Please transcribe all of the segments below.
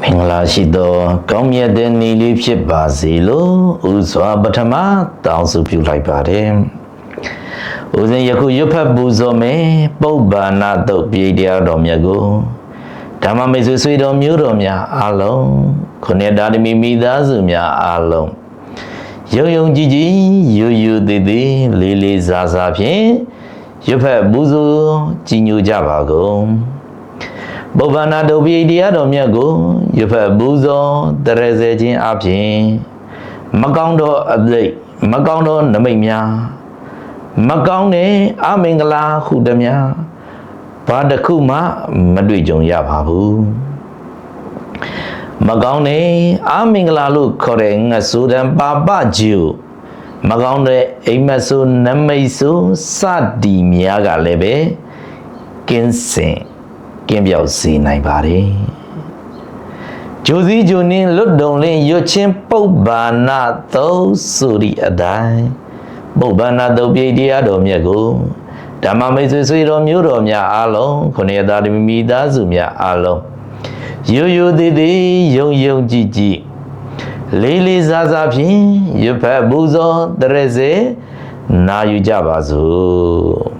မင်္ဂလာရှိသောကောင်းမြတ်တဲ့နေ့လေးဖြစ်ပါစေလို့ဥစွာပထမတောင်းစုပြုလိုက်ပါတယ်။ဦးဇင်းယခုရွတ်ဖတ်ပူဇော်မယ်ပုပ္ပန္နတုတ်ပြည်တရားတော်မြတ်ကိုဓမ္မမိတ်ဆွေဆွေတော်မျိုးတော်များအားလုံးခုနှစ်ဓာတမီမိသားစုများအားလုံးယုံယုံကြည်ကြည်ယူယူသေးသေးလေးလေးစားစားဖြင့်ရွတ်ဖတ်ပူဇော်ကြည်ညိုကြပါကုန်။ ပုဗ္ဗနာတုပိတရားတော်မြတ်ကိုရဖတ်ဘူးသောတရစေခြင်းအပြင်မကောင်းသောအသိမကောင်းသောနမိတ်များမကောင်းတဲ့အမင်္ဂလာဟုတည်းများဘာတစ်ခုမှမတွေ့ကြုံရပါဘူးမကောင်းတဲ့အမင်္ဂလာလို့ခေါ်တဲ့ငဆိုတံပါပဂျီကိုမကောင်းတဲ့အိမ်မက်ဆိုနမိတ်ဆိုစသည်များကလည်းပဲကင်းစင် ကင်းပြောက်စေနိုင်ပါတယ်ဂျိုစီဂျိုနင်းလွတ်တုံလင်းရွတ်ချင်းပုပ္ပန္နသုံးဆိုရီအတိုင်းပုပ္ပန္နသုံးပြိတရားတော်မြတ်ကိုဓမ္မမိတ်ဆွေဆွေတော်မျိုးတော်များအားလုံးခုနှစ်သားသမီးမိသားစုများအားလုံးရိုးရိုးသေးသေးယုံယုံကြည်ကြည်လေးလေးစားစားဖြင့်ရဖတ်ဘူးသောတရစေနာယူကြပါစို့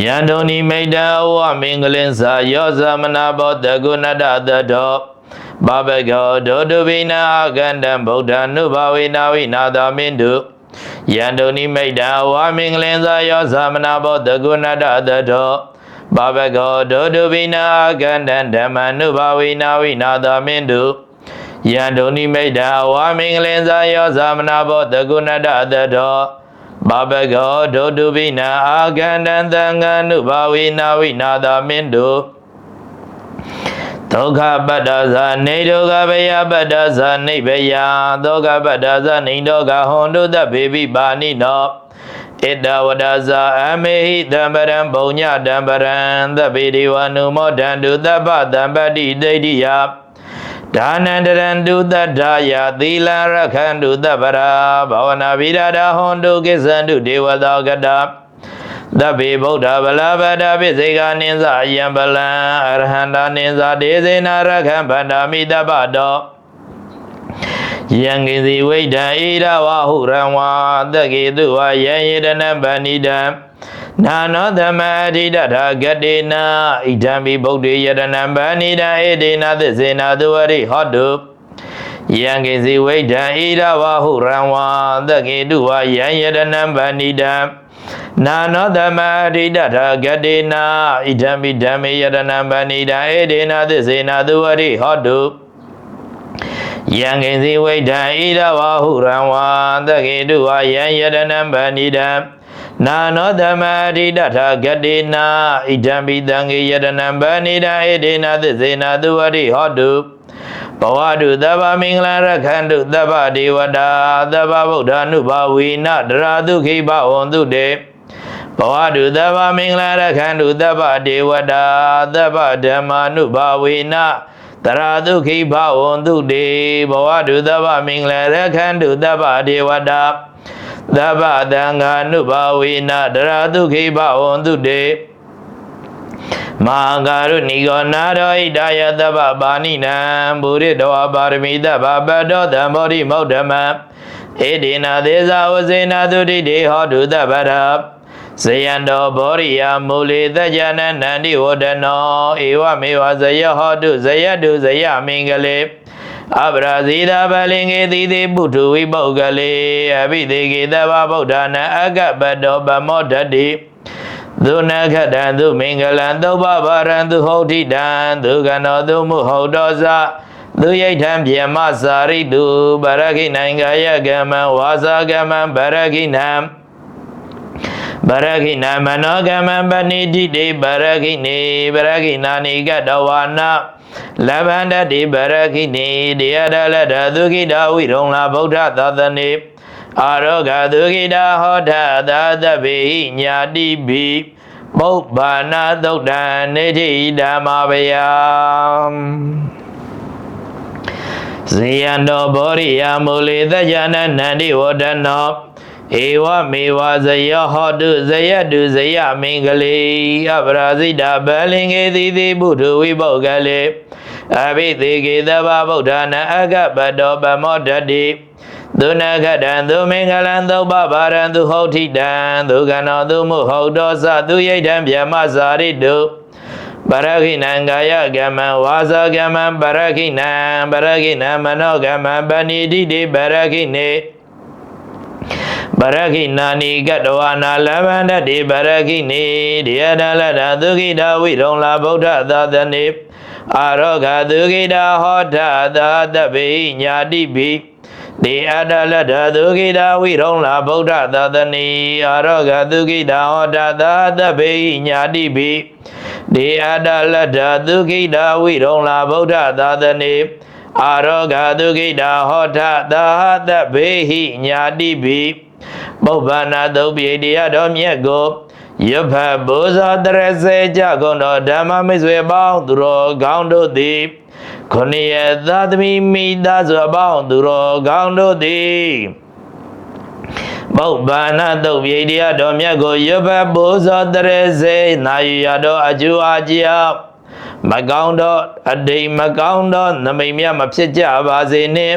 ယန္တုန်ဤမိတ္တဝမင်္ဂလင်္စာယောသမနာဘောတကုဏတတတောဘဘကောဒုတုပိနာအကန္တံဗုဒ္ဓ ानु ဘဝေနာဝိနာသမင်းတုယန္တုန်ဤမိတ္တဝမင်္ဂလင်္စာယောသမနာဘောတကုဏတတတောဘဘကောဒုတုပိနာအကန္တံဓမ္မ ानु ဘဝေနာဝိနာသမင်းတုယန္တုန်ဤမိတ္တဝမင်္ဂလင်္စာယောသမနာဘောတကုဏတတတော ဘဘကောဒုတုပိနာအာကန္တံသံဃာနုဘာဝေနာဝိနာသာမင်းတုဒုက္ခပတ္တဇာနေဒုက္ခဘယပတ္တဇာနိဗ္ဗယဒုက္ခပတ္တဇာနိဒုက္ခဟွန်တုတဘေပိပါဏိနောဣတဝဒဇာအမေဟိတံပရံပုံညတံပရံသဗ္ဗေဒေဝနုမောဒန္တုသဗ္ဗတံပတ္တိဒိဋ္ဌိယ ဒါနန္တရန္တုတတ္ထာယသီလရခန္တုတပ္ပရာဘာဝနာဗိရာဒဟွန်တုကိစ္ဆန္တုဒေဝသောကတသဗ္ဗေဗုဒ္ဓဗလာဗဒပိစေကနိသယံပလံအရဟန္တာနိသဒေဇေနရခံဗန္ဓာမိတပ္ပတောယံကိစီဝိဒံဣရဝဟုရံဝါတကေတုဝယံယေတနံဗန္နိတံ နာနောသမအဋိတထာဂတေနာဣဒံမိဗုဒ္ဓေယတနံဗန္နိတံဧတေနာသစ္စေနာသူဝရိဟောတုယံကေစီဝိဒံဣရဝဟုရံဝါသကေတုဝယံယတနံဗန္နိတံနာနောသမအဋိတထာဂတေနာဣဒံမိဓမ္မေယတနံဗန္နိတံဧတေနာသစ္စေနာသူဝရိဟောတုယံကိစီဝိဒံဣရဝဟုရံဝါသကေတုဝယံယတနံဗန္နိတံ နာနောသမအရိတထာဂတေနာဣဒံပိတံကေယတနံဗန္နိတံဧတေနာသစ္စေနာသူဝရိဟောတုဘဝတုသဗ္ဗမင်္ဂလာရခန္တုသဗ္ဗဒေဝတာသဗ္ဗဗုဒ္ဓ ानु ဘာဝေနတရာတုခိဘဝန္တုတေဘဝတုသဗ္ဗမင်္ဂလာရခန္တုသဗ္ဗဒေဝတာသဗ္ဗဓမ္မာနုဘာဝေနတရာတုခိဘဝန္တုတေဘဝတုသဗ္ဗမင်္ဂလာရခန္တုသဗ္ဗဒေဝတာ သဗ္ဗတံဃာနုဘာဝေနတရာတုခိဘဝန္တုတေမဟာကာရုဏီကောနာရောဣဒာယသဗ္ဗပါဏိနံဘူရိတောပါရမီသဗ္ဗပတ္တောသံဘောဓိမௌဓမံဧဒေနာသေးဇာဝဇေနာတုတိတေဟောတုသဗ္ဗရာဇယံတောဘောရိယမူလေသကြနန္တန္တိဝဒနောဧဝမေဝဇယဟောတုဇယတုဇယမင်္ဂလေ အပရာဇိတာပလင်္ကေတိတိပုထုဝိပုဂ္ဂလေအဘိသေကေသဗ္ဗဗုဒ္ဓနာအကပတ္တောပမောဒတ္တိသုနခတံသူမင်္ဂလံသုဘဗရံသူဟုတ်တိတံသူကနောသူမှုဟုတ်တော်စသူယိဋ္ဌံပြေမစာရိတုဗရခိနိုင်ငံယကမံဝါစာကမံဗရခိနံ ဗရခိနမနောကမံပဏိတိတေဗရခိနေဗရခိနာနိကတဝါနာလဗန္တတိပရခိနေတရားဒလတသုခိတာဝိရုံလာဗုဒ္ဓသာသနေအာရောဂသုခိတာဟောထသာသဗ္ဗေဟိညာတိပိပုပ္ပါနာသုတ်တံနေတိဓမ္မဗယံဇေယံတော်ဘောရိယမူလေသကြနနန္တိဝဒနော ဧဝမေဝဇယောဟောတုဇယတုဇယမင်္ဂလေအပရာဇိတာဗလင်္ကေတိတိဘုဒ္ဓဝိပုဂ္ဂလေအဘိသေကေသဗ္ဗဗုဒ္ဓနာအကပတောပမောတတိသုနခတံသူမင်္ဂလံသုပ္ပဗာရံသူဟောထိတံသူကနောသူမှုဟုတ်တော်စသူယိတ်တံဗျမဇာရိတုပရခိဏံကာယကမ္မံဝါစာကမ္မံပရခိဏံပရခိဏံမနောကမ္မံပဏိတိတိပရခိနေ ပရခိနာနိကတဝနာလဗန္တတိပရခိနေဒီယဒလတသုခိတဝိရုံလာဗုဒ္ဓသာသနေအာရောဂသုခိတဟောထသာတဗေညာတိပိဒီအတလတသုခိတဝိရုံလာဗုဒ္ဓသာသနေအာရောဂသုခိတဟောထသာတဗေညာတိပိဒီအတလတသုခိတဝိရုံလာဗုဒ္ဓသာသနေအာရောဂသုခိတဟောထသာတဗေဟိညာတိပိ ပုဗ္ဗနာသုတ်ပြေတရားတော်မြတ်ကိုယဖဘုဇောတရစေကြကုန်တော်ဓမ္မမိတ်ဆွေပေါင်းသူတော်ကောင်းတို့သည်ခொနည်းသာသမီမိသားစုအပေါင်းသူတော်ကောင်းတို့သည်ပုဗ္ဗနာသုတ်ပြေတရားတော်မြတ်ကိုယဖဘုဇောတရစေနာယူရတော်အကျိုးအကြောင်းမကောင်းသောအတိမ်မကောင်းသောနမိတ်မြတ်မဖြစ်ကြပါစေနှင့်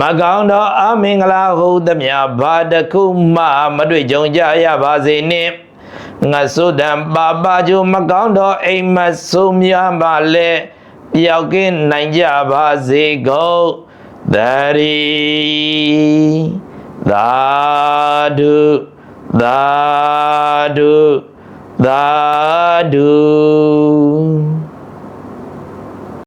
မကောင်းသောအမင်္ဂလာဟုသမျှဘာတခုမှမတွေ့ကြုံကြရပါစေနှင့်ငါသုဒံပါပါကျိုမကောင်းသောအိမ်မဆိုးများပါလေပျောက်ကင်းနိုင်ကြပါစေကုန်သရီသာဓုသာဓုသာဓု